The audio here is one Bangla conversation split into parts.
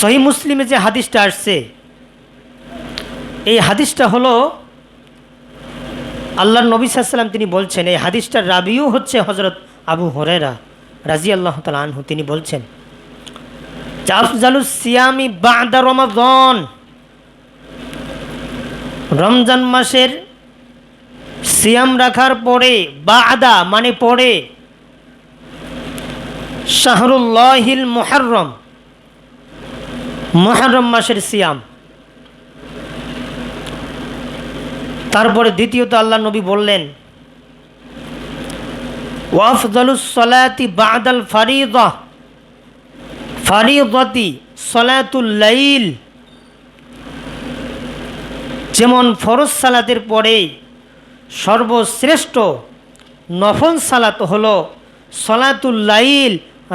সহি মুসলিমে যে হাদিসটা আসছে, এই হাদিসটা হলো আল্লাহর নবী সাল্লাম তিনি বলছেন, এই হাদিসটার রাবিও হচ্ছে হজরত আবু হরেরা রাজি আল্লাহ তালা আনহু। তিনি বলছেন সিয়ামি বাদা রমাদন। রমজান মাসের সিয়াম রাখার পরে বা আদা মানে পরে, শাহরুল্লাহিল মোহারম মহারম মাসের সিয়াম। তারপরে দ্বিতীয়ত আল্লাহ নবী বললেন ওয়াফদলুস সলাতি বাদাল ফারিদা, ফারিদতি সলাতুল্লাইল যেমন ফরজ সালাতের পরে সর্বশ্রেষ্ঠ নফল সালাত হলো সলাতুল লাইল,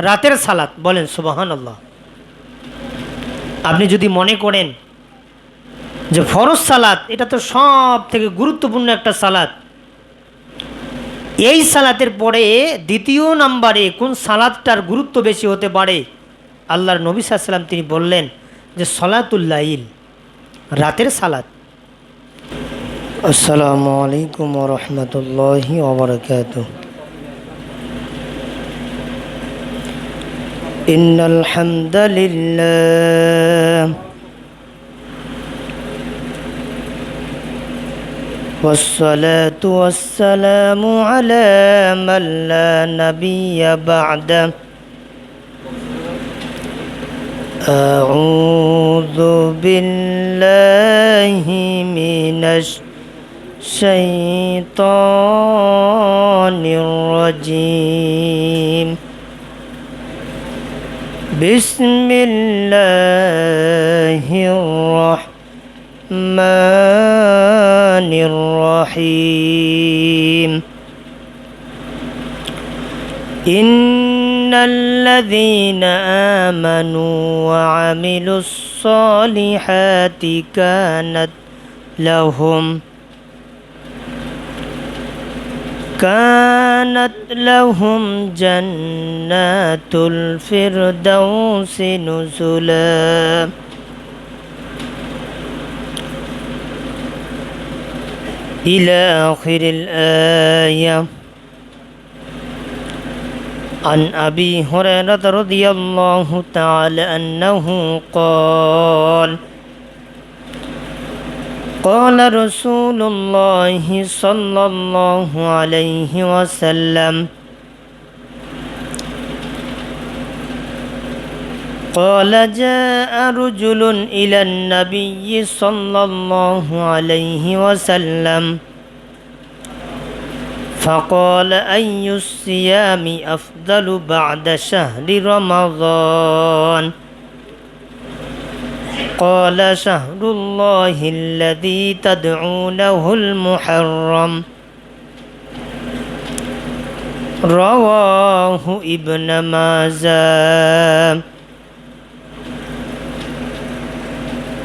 রাতের সালাত বলেন সুবাহান আল্লাহ আপনি যদি মনে করেন যে ফরজ সালাত, এটা তো সব থেকে গুরুত্বপূর্ণ একটা সালাত। এই সালাতের পরে দ্বিতীয় নাম্বারে কোন সালাদটার গুরুত্ব বেশি হতে পারে? আল্লাহর নবী সাল্লাম তিনি বললেন যে সলাতুল্লাইল রাতের সালাত। আসসালামু আলাইকুম রহমতুল্লাহি ওবরাকাত إن الحمد لله والصلاة والسلام على من لا نبي بعده. أعوذ بالله من الشيطان الرجيم. بسم الله الرحمن الرحيم. إن الذين آمنوا وعملوا الصالحات كانت لهم كانت لهم جنات الفردوس نزلا. إلى آخر الآية. عن أبي هريرة رضي الله تعالى أنه قال قال رسول الله صلى الله عليه وسلم. قال جاء رجل إلى النبي صلى الله عليه وسلم. فقال أي الصيام أفضل بعد شهر رمضان؟ قال شهر الله الذي تدعونه المحرم. رواه ابن ماجه.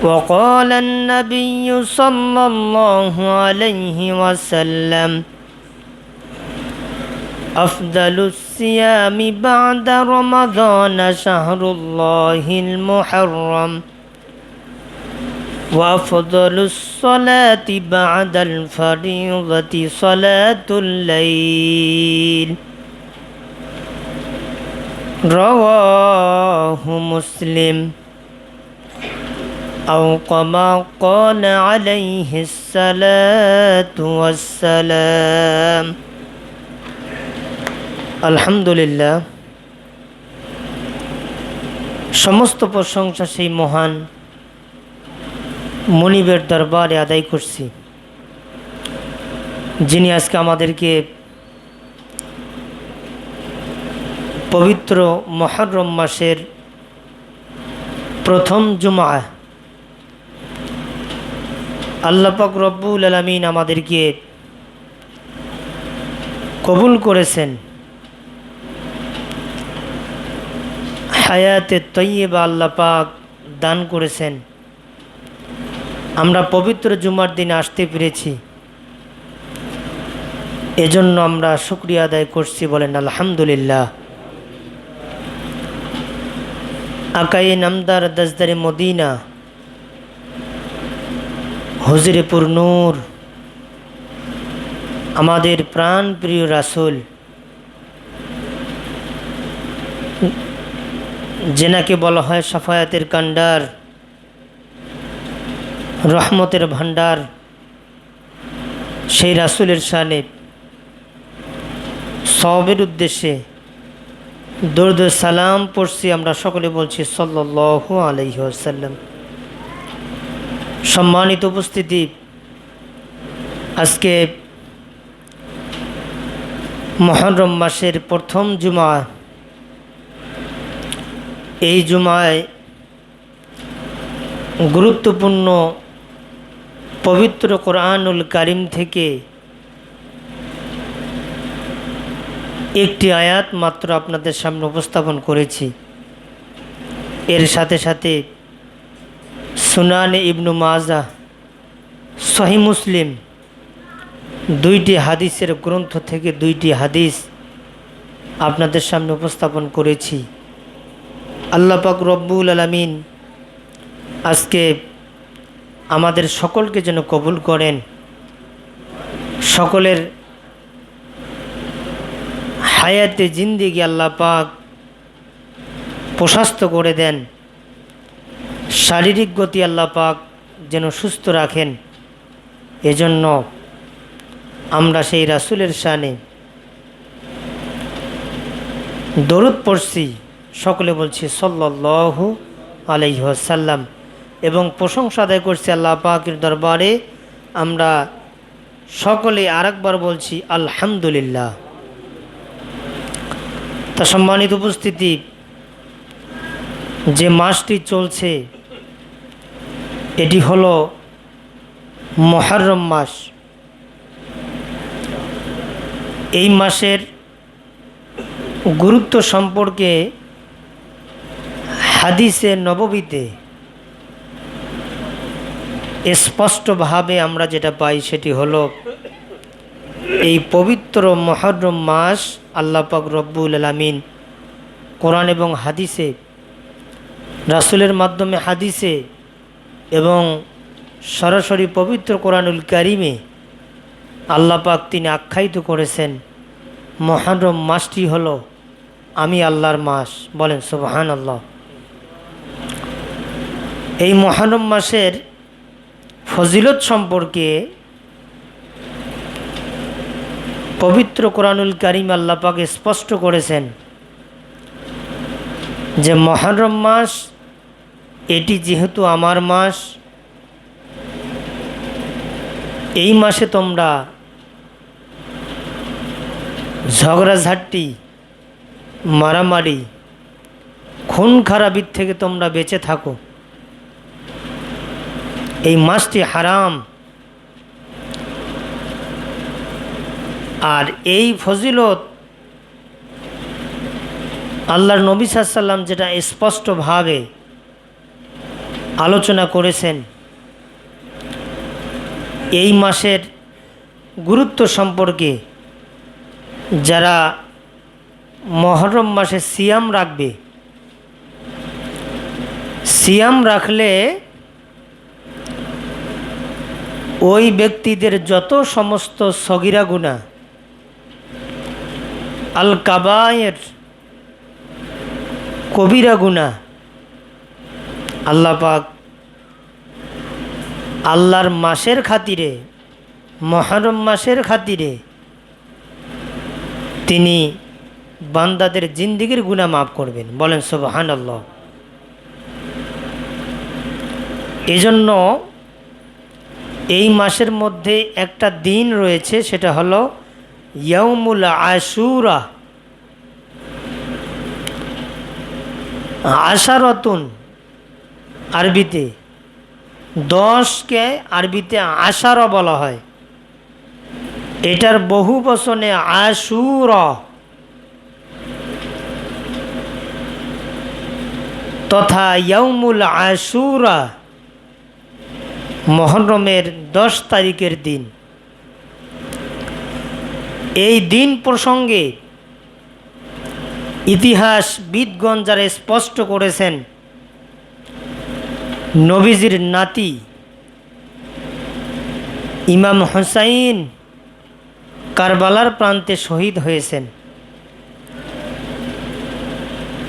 وقال النبي صلى الله عليه وسلم أفضل الصيام بعد رمضان شهر الله المحرم. وأفضل الصلاة بعد الفريضة صلاة الليل رواه مسلم أو كما قال عليه الصلاة والسلام আলহামদুলিল্লাহ সমস্ত প্রশংসা সেই মহান মনিবের দরবারে আদায় করছি। যিনি আজকে আমাদেরকে পবিত্র মহরম মাসের প্রথম জুমা আল্লাপাক রব্বুল আলমিন আমাদেরকে কবুল করেছেন। হায়াতে তৈয়বা আল্লাহ পাক দান করেছেন। আমরা পবিত্র জুমার দিনে আসতে পেরেছি। এজন্য আমরা শুক্রিয়া আদায় করছি বলেন আলহামদুলিল্লাহ। আকাই নামদার দজদারে মদিনা, হজরেপুর নূর, আমাদের প্রাণ প্রিয় রাসুল জেনাকে বলা হয় সাফায়াতের কান্ডার রহমতের ভান্ডার সেই রাসুলের শানে সবের উদ্দেশ্যে দরুদ সালাম পড়ছি, আমরা সকলে বলছি সাল্লাহ আলহ্লাম সম্মানিত উপস্থিতি, আজকে মহরম মাসের প্রথম জুমা এই জুমায় গুরুত্বপূর্ণ পবিত্র কোরআনুল কারিম থেকে একটি আয়াত মাত্র আপনাদের সামনে উপস্থাপন করেছি। এর সাথে সাথে সুনানে ইবনু মাজা, সহি মুসলিম দুইটি হাদিসের গ্রন্থ থেকে দুইটি হাদিস আপনাদের সামনে উপস্থাপন করেছি। আল্লাহ পাক রব্বুল আলমিন আজকে আমাদের সকলকে যেন কবুল করেন। সকলের হায়াতে জিন্দিগি আল্লাহ পাক প্রশস্ত করে দেন। শারীরিক গতি আল্লাহ পাক যেন সুস্থ রাখেন। এজন্য আমরা সেই রাসুলের শানে দরুদ পড়ছি। সকলে বলছি সল্লাহ আলহ্লাম এবং প্রশংসা আদায় করছি আল্লাহ পাকের দরবারে। আমরা সকলে আরেকবার বলছি, আলহামদুলিল্লাহ। তা সম্মানিত উপস্থিতি, যে মাসটি চলছে, এটি হলো মহরম মাস। এই মাসের গুরুত্ব সম্পর্কে হাদিসে নববীতে স্পষ্টভাবে আমরা যেটা পাই সেটি হলো এই পবিত্র মহরম মাস আল্লাহ পাক রব্বুল আলমিন কোরআন এবং হাদিসে, রাসুলের মাধ্যমে হাদিসে এবং সরাসরি পবিত্র কোরআনুল কারিমে আল্লাহ পাক তিনি আখ্যায়িত করেছেন, মহরম মাসটি হলো আমি আল্লাহর মাস। বলেন সুবহান আল্লাহ এই মহরম মাসের ফজিলত সম্পর্কে পবিত্র কোরআনুল করিম আল্লাহ পাক স্পষ্ট করেছেন যে মহরম মাস, এটি যেহেতু আমার মাস, এই মাসে তোমরা ঝগড়াঝাটি, মারামারি, খুন খারাপির থেকে তোমরা বেঁচে থাকো। এই মাসটি হারাম। আর এই ফজিলত আল্লাহর নবী সাল্লাম যেটা স্পষ্টভাবে আলোচনা করেছেন, এই মাসের গুরুত্ব সম্পর্কে যারা মহরম মাসে সিয়াম রাখবে, সিয়াম রাখলে ওই ব্যক্তিদের যত সমস্ত সগিরা গুণা আল কাবায়ের কবিরা গুণা, আল্লাহ পাক আল্লাহর মাসের খাতিরে, মহরম মাসের খাতিরে তিনি বান্দাদের জিন্দিগির গুণা মাফ করবেন। বলেন সুবহান আল্লাহ এজন্য এই মাসের মধ্যে একটা দিন রয়েছে, সেটা হলো ইয়ৌমুল আশুরা। আশারতুন আরবিতে, দশকে আরবিতে আশার বলা হয়। এটার বহু বচনে আশুর। তথা ইয়ৌমুল আশুরা। মহরমের দশ তারিখের দিন। এই দিন প্রসঙ্গে ইতিহাস বিদগণ যারা স্পষ্ট করেছেন, নবীজির নাতি ইমাম হোসাইন কারবালার প্রান্তে শহীদ হয়েছেন।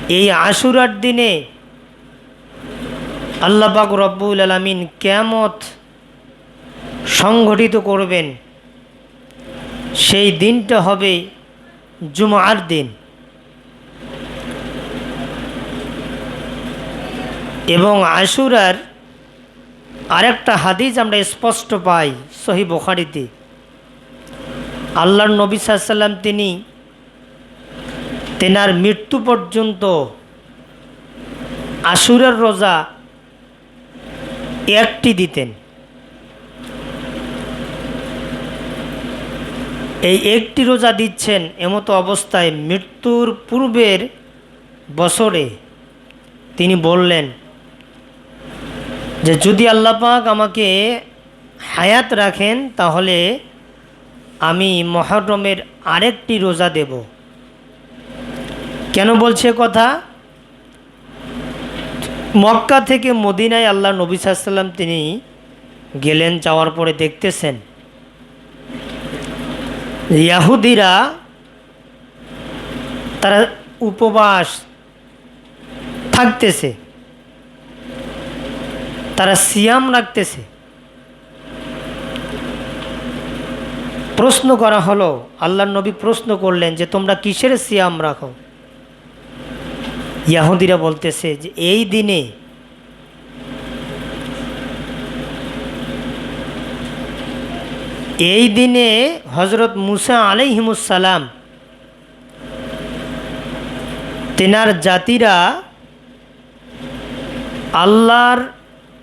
এই আশুরার দিনে আল্লাপাক রব্বুল আলমিন কেমত সংগঠিত করবেন। সেই দিনটা হবে জুমার দিন। এবং আশুরার আরেকটা হাদিস আমরা স্পষ্ট পাই সহি বোখারিতে। আল্লাহর নবী সাল্লাম তিনি তেনার মৃত্যু পর্যন্ত আশুরের রোজা একটি দিতেন। এই একটি রোজা দিচ্ছেন এমতো অবস্থায় মৃত্যুর পূর্বের বছরে তিনি বললেন যে, যদি আল্লাপাক আমাকে হায়াত রাখেন, তাহলে আমি মহরমের আরেকটি রোজা দেব। কেন বলছে কথা? মক্কা থেকে মদিনায় আল্লাহ নবী সাল্লাম তিনি গেলেন, যাওয়ার পরে দেখতেছেন ইয়াহুদিরা তারা উপবাস থাকতেছে, তারা সিয়াম রাখতেছে। প্রশ্ন করা হলো আল্লাহ নবী প্রশ্ন করলেন যে তোমরা কিসের সিয়াম রাখো? ইয়াহুদিরা বলতেছে যে এই দিনে এই দিনে হজরত মুসা আলাইহিমুসালাম তেনার জাতিরা আল্লাহর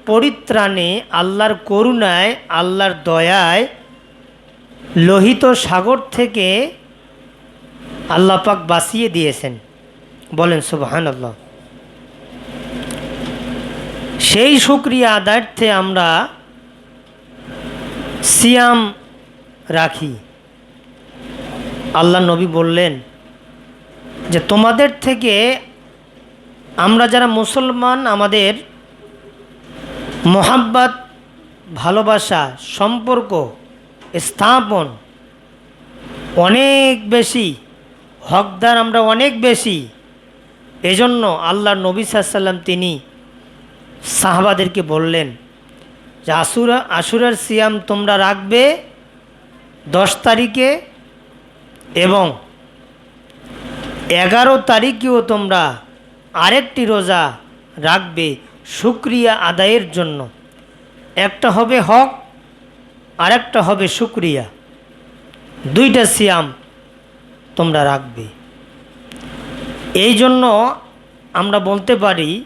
পরিত্রাণে, আল্লাহর করুণায়, আল্লাহর দয়ায় লোহিত সাগর থেকে আল্লাপাক বাঁচিয়ে দিয়েছেন। বলেন সুবাহান আল্লাহ সেই সুক্রিয়া আদার্থে আমরা সিয়াম রাখি। আল্লাহ নবী বললেন যে, তোমাদের থেকে আমরা যারা মুসলমান, আমাদের মোহাব্বত, ভালোবাসা, সম্পর্ক স্থাপন অনেক বেশি, হকদার আমরা অনেক বেশি এজন্য আল্লাহ নবী সাল্লাম তিনি সাহাবাদেরকে বললেন যে আশুরা, আশুরার সিয়াম তোমরা রাখবে দশ তারিখে এবং এগারো তারিখেও তোমরা আরেকটি রোজা রাখবে সুক্রিয়া আদায়ের জন্য। একটা হবে হক, আরেকটা হবে সুক্রিয়া দুইটা সিয়াম তোমরা রাখবে। এই জন্য আমরা বলতে পারি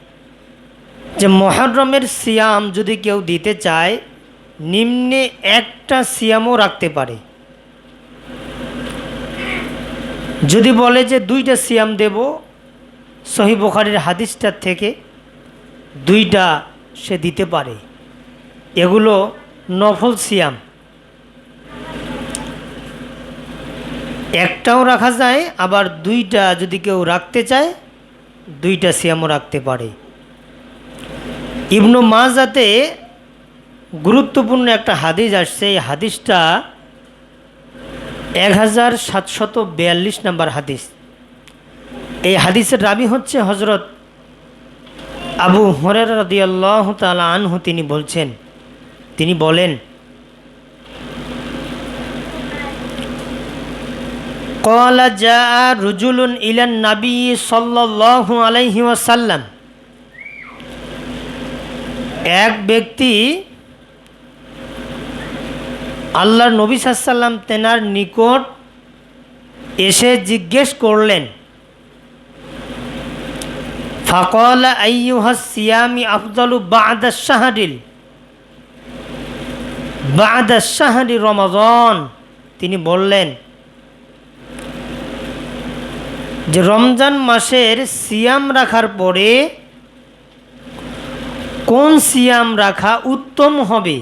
যে মহরমের সিয়াম যদি কেউ দিতে চায়, নিম্নে একটা সিয়ামও রাখতে পারে। যদি বলে যে দুইটা সিয়াম দেব, সহি বোখারির হাদিসটার থেকে দুইটা সে দিতে পারে। এগুলো নফল সিয়াম। একটাও রাখা যায়, আবার দুইটা যদি কেউ রাখতে চায়, দুইটা সিয়ামও রাখতে পারে। ইবনু মাজাতে গুরুত্বপূর্ণ একটা হাদিস আসছে, এই হাদিসটা এক হাজার সাতশত বিয়াল্লিশ নম্বর হাদিস। এই হাদিসের রাবি হচ্ছে হজরত আবু হরের রদিয়াল্লাহ তালা আনহু, তিনি বলছেন, তিনি বলেন কলা যা রুজুলুন ইলান নাবি সাল্লাল্লাহু আলাইহি ওয়াসাল্লাম এক ব্যক্তি আল্লাহর নবী সাল্লাম তেনার নিকট এসে জিজ্ঞেস করলেন, ফাকল আইয়ুহাস সিয়ামি আফজলু বাদা শাহরিল? বাদা শাহরি রমাজন তিনি বললেন যে রমজান মাসের সিয়াম রাখার পরে কোন সিয়াম রাখা উত্তম হবে?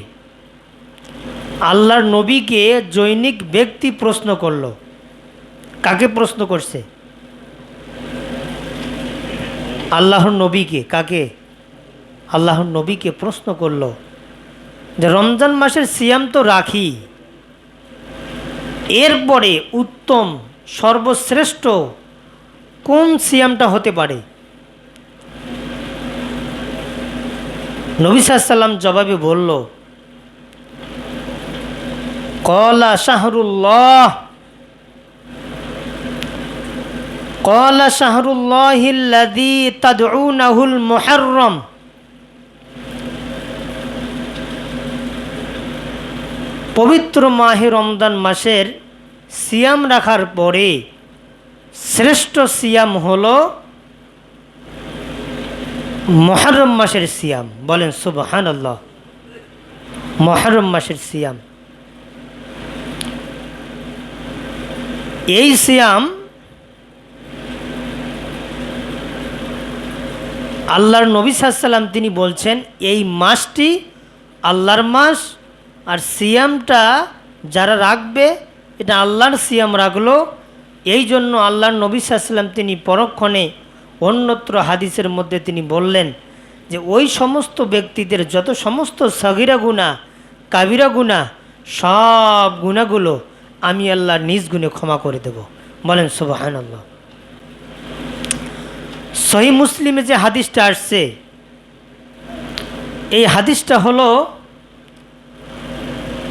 আল্লাহর নবীকে জৈনিক ব্যক্তি প্রশ্ন করল। কাকে প্রশ্ন করছে? আল্লাহর নবীকে। কাকে? আল্লাহর নবীকে প্রশ্ন করল যে রমজান মাসের সিয়াম তো রাখি। এরপরে উত্তম, সর্বশ্রেষ্ঠ কোন সিয়ামটা হতে পারে? নবী সাল্লাম জবাবে বলল, কলা শাহরুল্লাহ, কলা শাহরুল্লাহিল্লাদি তাদউনাহুল মুহাররম, পবিত্র মাহে রমজান মাসের সিয়াম রাখার পরে শ্রেষ্ঠ সিয়াম হল মহরম মাসের সিয়াম। বলেন সুবহান আল্লাহ মহরম মাসের সিয়াম। এই সিয়াম আল্লাহর নবী সাল্লাম তিনি বলছেন, এই মাসটি আল্লাহর মাস আর সিয়ামটা যারা রাখবে, এটা আল্লাহর সিয়াম রাখল এই জন্য আল্লাহর নবী সাল্লাম তিনি পরক্ষণে অন্যত্র হাদিসের মধ্যে তিনি বললেন যে ওই সমস্ত ব্যক্তিদের যত সমস্ত সগিরা গুণা কাবিরা গুণা সব গুণাগুলো আমি আল্লাহর নিজ গুণে ক্ষমা করে দেব। বলেন সুবাহান আল্লাহ সহি মুসলিমে যে হাদিসটা আসছে, এই হাদিসটা হলো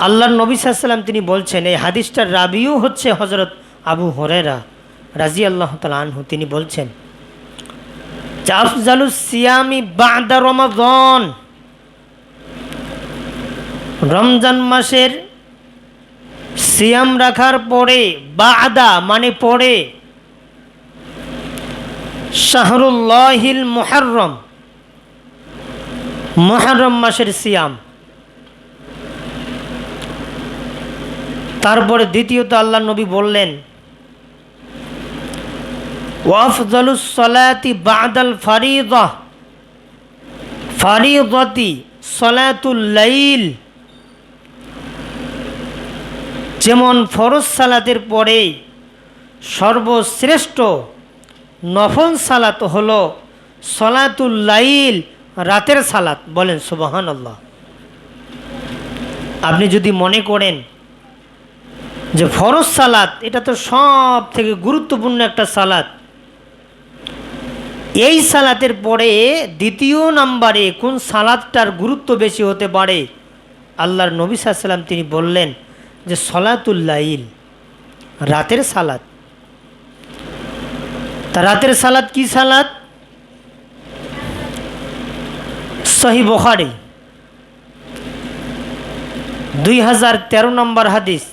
আল্লাহর নবী সাল্লাম তিনি বলছেন, এই হাদিসটার রাবিও হচ্ছে হজরত আবু হরেরা রাজি আল্লাহ আনহু, তিনি বলছেন রমজান মাসের সিয়াম রাখার পরে, বাদা মানে পরে, শাহরুল্লাহিল মোহারম মহরম মাসের সিয়াম। তারপরে দ্বিতীয়ত আল্লাহ নবী বললেন ওয়াফজলুসলাতি বাদাল ফারিদা ফারিদতি সলাতুল লাইল যেমন ফরজ সালাতের পরে সর্বশ্রেষ্ঠ নফল সালাত হল সলাতুল লাইল, রাতের সালাত, বলেন সুবাহান আল্লাহ আপনি যদি মনে করেন যে ফরজ সালাত, এটা তো সব থেকে গুরুত্বপূর্ণ একটা সালাত। এই সালাতের পরে দ্বিতীয় নাম্বারে কোন সালাদটার গুরুত্ব বেশি হতে পারে? আল্লাহর নবী সাল্লাম তিনি বললেন যে সলাতুল্লাইল রাতের সালাত। তা রাতের সালাদ কি সালাদ সহি বখারি। দুই হাজার তেরো নম্বর হাদিস।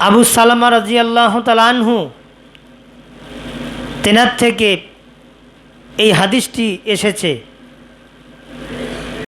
আবু সালামা রাজি আল্লাহ আনহু তেনার থেকে এই হাদিসটি এসেছে।